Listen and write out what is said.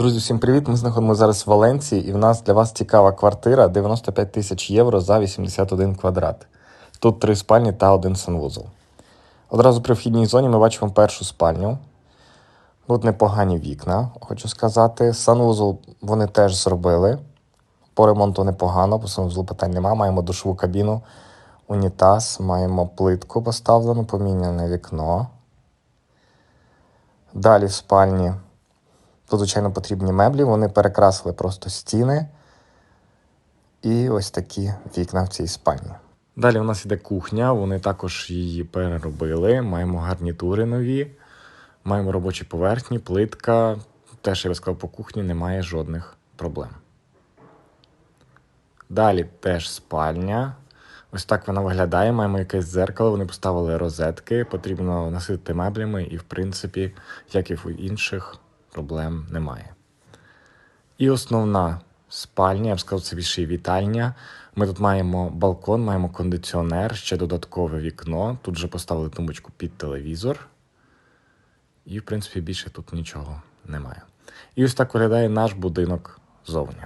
Друзі, всім привіт! Ми знаходимося зараз в Валенції, і в нас для вас цікава квартира 95 тисяч євро за 81 квадрат. Тут три спальні та один санвузол. Одразу при вхідній зоні ми бачимо першу спальню. Тут непогані вікна, хочу сказати. Санвузол вони теж зробили. По ремонту непогано, по санвузлу питань немає. Маємо душову кабіну, унітаз, маємо плитку поставлену, поміняне вікно. Далі в спальні Тут, звичайно, потрібні меблі, вони перекрасили просто стіни. І ось такі вікна в цій спальні. Далі у нас іде кухня, вони також її переробили. Маємо гарнітури нові, маємо робочі поверхні, плитка. Теж, я би сказав, по кухні немає жодних проблем. Далі теж спальня. Ось так вона виглядає. Маємо якесь дзеркало, вони поставили розетки, потрібно насити меблями, і, в принципі, як і в інших, проблем немає. І основна спальня, я б сказав, це більше вітальня. Ми тут маємо балкон, маємо кондиціонер, ще додаткове вікно. Тут вже поставили тумбочку під телевізор. І, в принципі, більше тут нічого немає. І ось так виглядає наш будинок зовні.